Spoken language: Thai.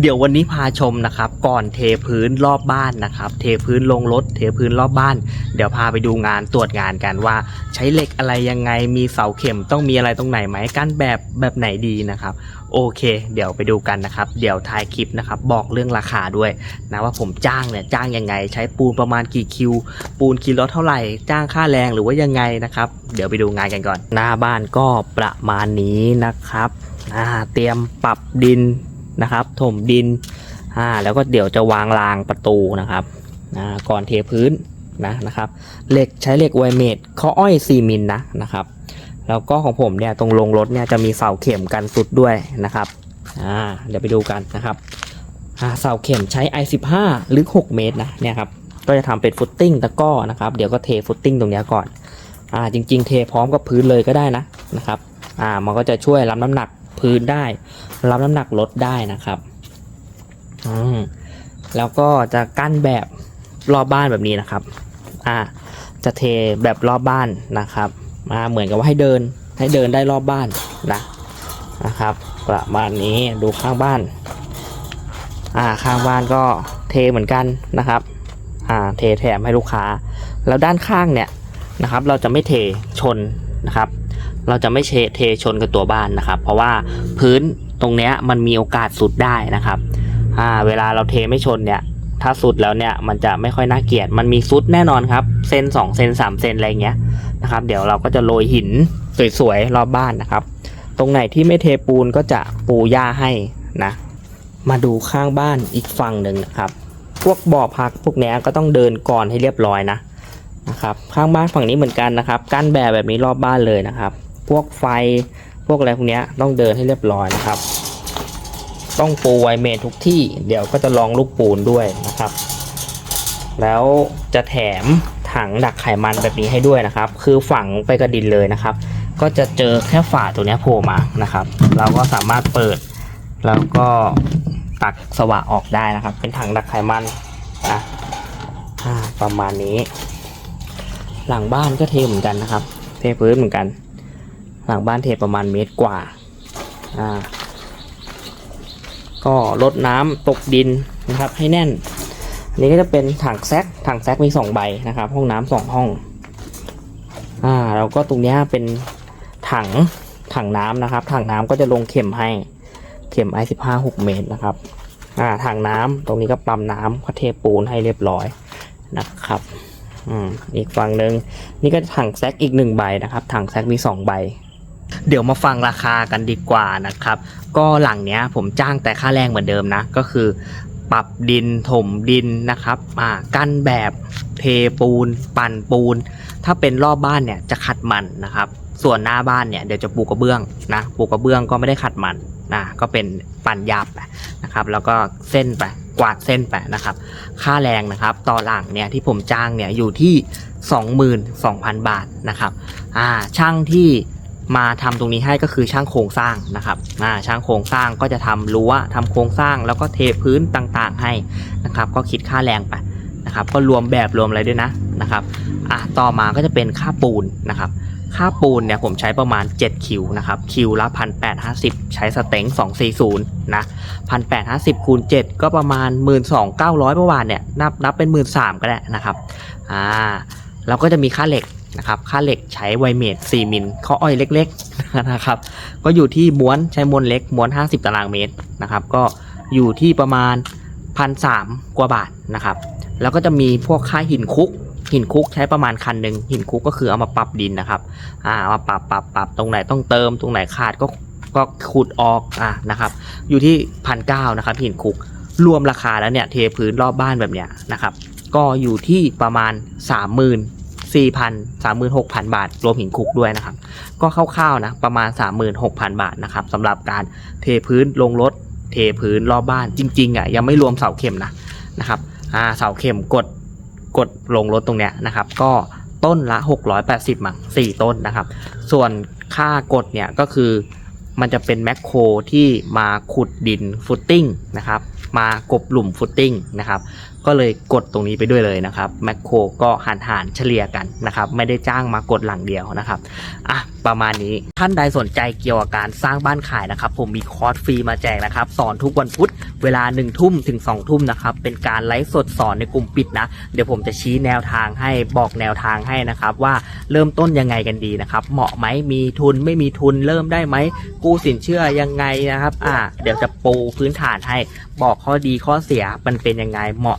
เดี๋ยววันนี้พาชมนะครับ ก่อนเทพื้นรอบบ้านนะครับ เทพื้นลงรถ เทพื้นรอบบ้าน เดี๋ยวพาไปดูงานตรวจงานกันว่า ใช้เหล็กอะไรยังไงมีเสาเข็มต้องมีอะไรตรงไหนไหมกั้นแบบแบบไหนดีนะครับ โอเค เดี๋ยวไปดูกันนะครับ เดี๋ยวท้ายคลิปนะครับ บอกเรื่องราคาด้วยนะว่าผมจ้างเนี่ยจ้างยังไง ใช้ปูนประมาณกี่คิว ปูนกิโลเท่าไหร่ จ้างค่าแรงหรือว่ายังไงนะครับ เดี๋ยวไปดูงานกันก่อน หน้าบ้านก็ประมาณนี้นะครับเตรียมปรับดิน นะครับ ถมดินอ่าแล้วก็เดี๋ยวจะวางรางประตูนะครับอ่าก่อนเทพื้นนะนะครับเหล็กใช้เหล็กไวเมดข้ออ้อย 4 มิลนะนะครับ แล้วก็ของผมเนี่ยตรงลงรถเนี่ยจะมีเสาเข็มกันสุดด้วยนะครับอ่าเดี๋ยวไปดูกันนะครับอ่าเสาเข็มใช้ i15 หรือ6เมตรนะเนี่ยครับก็จะทำเป็นฟุตติ้งตะก้อนะครับเดี๋ยวก็เทฟุตติ้งตรงเนี้ยก่อนอ่าจริง ๆ เทพร้อมกับพื้นเลยก็ได้นะนะครับอ่ามันก็จะช่วยรับน้ำหนัก พื้นได้ รับน้ำหนักรถได้นะครับอืมแล้วก็จะกั้นแบบรอบบ้านแบบนี้นะครับ อ่า จะเทแบบรอบบ้านนะครับมาเหมือนกับว่าให้เดิน ให้เดินได้รอบบ้านนะนะครับประมาณนี้ดูข้างบ้าน อ่าข้างบ้านก็เทเหมือนกันนะครับ อ่าเทแถมให้ลูกค้า แล้วด้านข้างเนี่ยนะครับ เราจะไม่เทชนนะครับ เราจะไม่เทเทชนกับตัวบ้านนะครับ เพราะว่าพื้นตรงเนี้ยมันมีโอกาสสุดได้นะครับอ่าเวลาเราเทไม่ชนเนี่ย ถ้าสุดแล้วเนี่ยมันจะไม่ค่อยน่าเกลียด มันมีซุดแน่นอนครับเซน2เซน3เซนอะไรเงี้ยนะครับเดี๋ยวเราก็จะโรยหินสวยๆรอบบ้านนะครับ ตรงไหนที่ไม่เทปูนก็จะปูหญ้าให้นะมาดูข้างบ้านอีกฝั่งหนึ่งนะครับ พวกบ่อพักพวกนี้ก็ต้องเดินก่อนให้เรียบร้อยนะนะครับ ข้างบ้านฝั่งนี้เหมือนกันนะครับ กั้นแบบแบบนี้รอบบ้านเลยนะครับ พวกไฟ พวกอะไรพวกเนี้ยต้องเดินให้เรียบร้อยนะครับ ต้องปูไวเมนทุกที่เดี๋ยวก็จะลองลูกปูนด้วยนะครับ แล้วจะแถมถังดักไขมันแบบนี้ให้ด้วยนะครับ คือฝังไปกระดินเลยนะครับ ก็จะเจอแค่ฝาตัวเนี้ยโผล่มานะครับ เราก็สามารถเปิด แล้วก็ตักสว่าออกได้นะครับ เป็นถังดักไขมันนะอ่าประมาณนี้ หลังบ้านก็เทเหมือนกันนะครับ เทพื้นเหมือนกัน หลังบ้านเทประมาณเมตรกว่าอ่า ก็ลดน้ำตกดินนะครับให้แน่น อันนี้ก็จะเป็นถังแซกถังแซกมีสองใบนะครับ ห้องน้ำสองห้องอ่าแล้วก็ตรงนี้เป็นถังถังน้ำนะครับ ถังน้ำก็จะลงเข็มให้ เข็มไอสิบห้าหกเมตรนะครับ อ่า ถังน้ำตรงนี้ก็ปั๊มน้ำก็เทปูนให้เรียบร้อยนะครับ อืม อีกฝั่งหนึ่งนี่ก็ถังแซกอีกหนึ่งใบนะครับ ถังแซกมีสองใบ เดี๋ยวมาฟังราคากันดีกว่านะครับ ก็หลังเนี้ยผมจ้างแต่ค่าแรงเหมือนเดิมนะ ก็คือ ปรับดินถมดินนะครับอ่ากั้นแบบเทปูน ปั่นปูน ถ้าเป็นรอบบ้านเนี่ยจะขัดมันนะครับ ส่วนหน้าบ้านเนี่ยเดี๋ยวจะปูกระเบื้องนะปูกระเบื้องก็ไม่ได้ขัดมันนะก็เป็นปั่นหยาบไปนะครับ แล้วก็เส้นไปกวาดเส้นไปนะครับ ค่าแรงนะครับต่อหลังเนี่ยที่ผมจ้างเนี่ยอยู่ที่ 22,000 บาทนะครับอ่าช่างที่ มาทำตรงนี้ให้ก็คือช่างโครงสร้างนะครับช่างโครงสร้างก็จะทำรั้วทำโครงสร้างแล้วก็เทพื้นต่างๆให้นะครับ ก็คิดค่าแรงไปนะครับ ก็รวมแบบรวมอะไรด้วยนะนะครับอะต่อมาก็จะเป็นค่าปูนนะครับค่าปูนเนี่ยผมใช้ประมาณ 7 คิวนะครับ คิวละพันแปดห้าสิบใช้สเต็ง240 นะพันแปดห้าสิบคูณ7ก็ประมาณ 1 2 9 0 0เมื่อวานเนี่ย นับนับเป็น 1 3ื่นก็ได้นะครับ อ่าเราก็จะมีค่าเหล็ก นะครับ ค่าเหล็กใช้ไวเมด4มิลข้ออ้อยเล็กๆนะครับ ก็อยู่ที่ม้วนใช้ม้วนเล็กม้วน 50 ตารางเมตรนะครับ ก็อยู่ที่ประมาณพันสกว่าบาทนะครับ แล้วก็จะมีพวกค่าหินคุก หินคุกใช้ประมาณคันหนึ่งหินคุกก็คือเอามาปรับดินนะครับอ่าเอามาปรับปรับปรับตรงไหนต้องเติมตรงไหนขาดก็ก็ขุดออกอ่านะครับ อยู่ที่พันเก้านะครับหินคุกรวมราคาแล้วเนี่ยเทพื้นรอบบ้านแบบเนี้ยนะครับ ก็อยู่ที่ประมาณสามหมื่นสี่พันสามหมื่นหกพันบาท รวมหินคุกด้วยนะครับ ก็คร่าวๆนะประมาณสามหมื่นหกพันบาทนะครับสำหรับการเทพื้นลงรถ เทพื้นรอบบ้านจริงๆอะยังไม่รวมเสาเข็มนะนะครับอ่าเสาเข็มกดกดลงรถตรงเนี้ยนะครับ ก็ต้นละ 680มั้ง4ต้นนะครับ ส่วนค่ากดเนี่ยก็คือมันจะเป็นแมคโครที่มาขุดดินฟุตติ้งนะครับ มากบหลุมฟุตติ้งนะครับก็เลยกดตรงนี้ไปด้วยเลยนะครับแมคโครก็หันหารเฉลี่ยกันนะครับ ไม่ได้จ้างมากดหลังเดียวนะครับอะประมาณนี้ท่านใดสนใจเกี่ยวกับการสร้างบ้านขายนะครับ ผมมีคอร์สฟรีมาแจกนะครับ สอนทุกวันพุธเวลา1นึ่ทุ่มถึง2องทุ่มนะครับ เป็นการไลฟ์สดสอนในกลุ่มปิดนะ เดี๋ยวผมจะชี้แนวทางให้บอกแนวทางให้นะครับ ว่าเริ่มต้นยังไงกันดีนะครับ เหมาะไหมมีทุนไม่มีทุนเริ่มได้ไหมกู้สินเชื่อยังไงนะครับ อ่าเดี๋ยวจะปูพื้นฐานให้บอกข้อดีข้อเสียมันเป็นยังไงเหมาะ